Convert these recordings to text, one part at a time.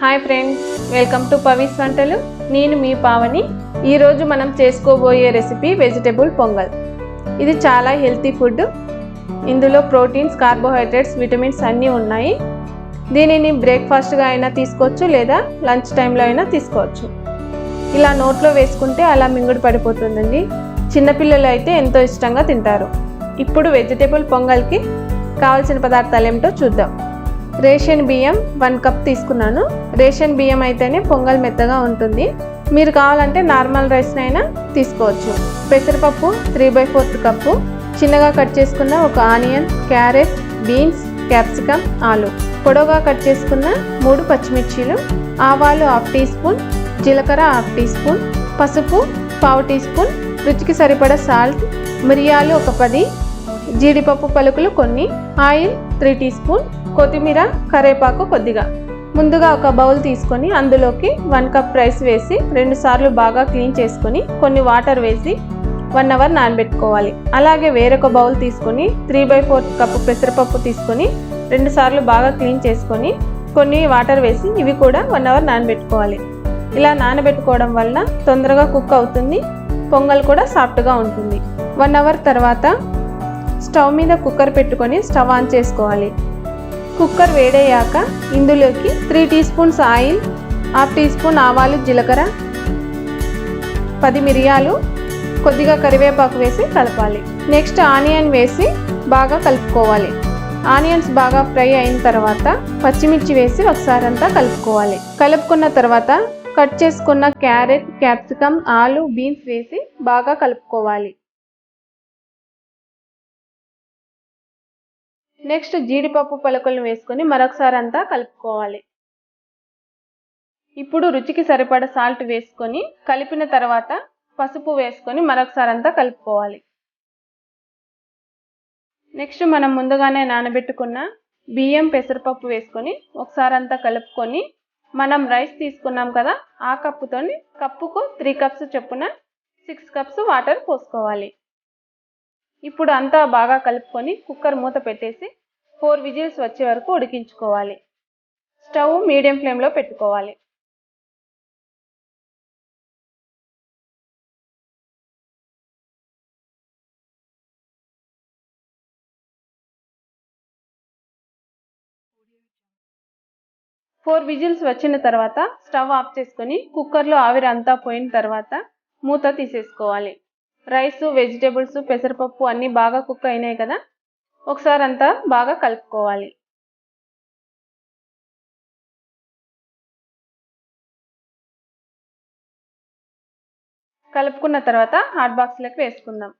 Hi friends welcome to Pavi's వంటలు. నేను మీ పావని. ఈరోజు మనం చేసుకోబోయే రెసిపీ వెజిటేబుల్ పొంగల్. ఇది చాలా హెల్తీ ఫుడ్. ఇందులో ప్రోటీన్స్ కార్బోహైడ్రేట్స్ విటమిన్స్ అన్నీ ఉన్నాయి. దీనిని బ్రేక్ఫాస్ట్గా అయినా తీసుకోవచ్చు లేదా లంచ్ టైంలో అయినా తీసుకోవచ్చు. ఇలా నోట్లో వేసుకుంటే అలా మింగుడు పడిపోతుందండి. చిన్నపిల్లలు అయితే ఎంతో ఇష్టంగా తింటారు. ఇప్పుడు వెజిటేబుల్ పొంగల్కి కావాల్సిన పదార్థాలు ఏమిటో చూద్దాం. రేషన్ బియ్యం వన్ కప్ తీసుకున్నాను. రేషన్ బియ్యం అయితేనే పొంగల్ మెత్తగా ఉంటుంది. మీరు కావాలంటే నార్మల్ రైస్నైనా తీసుకోవచ్చు. పెసరపప్పు త్రీ బై ఫోర్త్ కప్పు. చిన్నగా కట్ చేసుకున్న ఒక ఆనియన్ క్యారెట్ బీన్స్ క్యాప్సికమ్ ఆలు. పొడవుగా కట్ చేసుకున్న మూడు పచ్చిమిర్చీలు ఆవాలు హాఫ్ టీ స్పూన్ జీలకర్ర హాఫ్ టీ స్పూన్ పసుపు పావు టీ స్పూన్ రుచికి సరిపడా సాల్ట్ మిరియాలు ఒక పది జీడిపప్పు పలుకులు కొన్ని ఆయిల్ త్రీ టీ స్పూన్ కొత్తిమీర కరేపాకు కొద్దిగా. ముందుగా ఒక బౌల్ తీసుకొని అందులోకి వన్ కప్ రైస్ వేసి రెండు సార్లు బాగా క్లీన్ చేసుకొని కొన్ని వాటర్ వేసి వన్ అవర్ నానబెట్టుకోవాలి. అలాగే వేరొక బౌల్ తీసుకొని త్రీ బై ఫోర్ కప్పు పెసరపప్పు తీసుకొని రెండు సార్లు బాగా క్లీన్ చేసుకొని కొన్ని వాటర్ వేసి ఇవి కూడా వన్ అవర్ నానబెట్టుకోవాలి. ఇలా నానబెట్టుకోవడం వల్ల తొందరగా కుక్ అవుతుంది పొంగల్ కూడా సాఫ్ట్గా ఉంటుంది. వన్ అవర్ తర్వాత స్టవ్ మీద కుక్కర్ పెట్టుకొని స్టవ్ ఆన్ చేసుకోవాలి. కుక్కర్ వేడయ్యాక ఇందులోకి three teaspoons oil half teaspoon ఆవాలు జీలకర్ర పది మిరియాలు కొద్దిగా కరివేపాకు వేసి కలపాలి. నెక్స్ట్ ఆనియన్ వేసి బాగా కలుపుకోవాలి. ఆనియన్స్ బాగా ఫ్రై అయిన తర్వాత పచ్చిమిర్చి వేసి ఒకసారి అంతా కలుపుకోవాలి. కలుపుకున్న తర్వాత కట్ చేసుకున్న క్యారెట్ క్యాప్సికమ్ ఆలు బీన్స్ వేసి బాగా కలుపుకోవాలి. నెక్స్ట్ జీడిపప్పు పలుకులను వేసుకొని మరొకసారి అంతా కలుపుకోవాలి. ఇప్పుడు రుచికి సరిపడ సాల్ట్ వేసుకొని కలిపిన తర్వాత పసుపు వేసుకొని మరొకసారి అంతా కలుపుకోవాలి. నెక్స్ట్ మనం ముందుగానే నానబెట్టుకున్న బియ్యం పెసరపప్పు వేసుకొని ఒకసారి అంతా కలుపుకొని మనం రైస్ తీసుకున్నాం కదా ఆ కప్పుతోని కప్పుకు త్రీ కప్స్ చొప్పున సిక్స్ కప్స్ వాటర్ పోసుకోవాలి. ఇప్పుడు అంతా బాగా కలుపుకొని కుక్కర్ మూత పెట్టేసి ఫోర్ విజిల్స్ వచ్చే వరకు ఉడికించుకోవాలి. స్టవ్ మీడియం ఫ్లేమ్లో పెట్టుకోవాలి. ఫోర్ విజిల్స్ వచ్చిన తర్వాత స్టవ్ ఆఫ్ చేసుకొని కుక్కర్లో ఆవిరి అంతా పోయిన తర్వాత మూత తీసేసుకోవాలి. రైస్ వెజిటేబుల్స్ పెసరపప్పు అన్నీ బాగా కుక్ అయినాయి కదా. ఒకసారి అంతా బాగా కలుపుకోవాలి. కలుపుకున్న తర్వాత హాట్ బాక్స్లోకి వేసుకుందాం.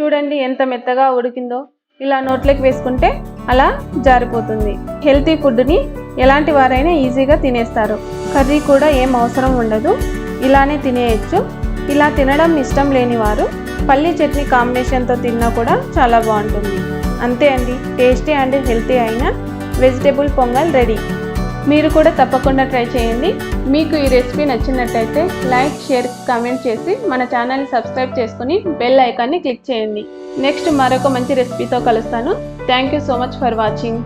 చూడండి ఎంత మెత్తగా ఉడికిందో. ఇలా నోట్లోకి వేసుకుంటే అలా జారిపోతుంది. హెల్తీ ఫుడ్ని ఎలాంటి వారైనా ఈజీగా తినేస్తారు. కర్రీ కూడా ఏం అవసరం ఉండదు. ఇలానే తినేయచ్చు. ఇలా తినడం ఇష్టం లేని వారు పల్లీ చట్నీ కాంబినేషన్తో తిన్నా కూడా చాలా బాగుంటుంది. అంతే అండి. టేస్టీ అండ్ హెల్తీ అయిన వెజిటేబుల్ పొంగల్ రెడీ. మీరు కూడా తప్పకుండా ట్రై చేయండి. మీకు ఈ రెసిపీ నచ్చినట్టయితే లైక్ షేర్ కామెంట్ చేసి మన ఛానల్ని సబ్స్క్రైబ్ చేసుకుని బెల్ ఐకాన్ని క్లిక్ చేయండి. నెక్స్ట్ మరొక మంచి రెసిపీతో కలుస్తాను. Thank you so much for watching.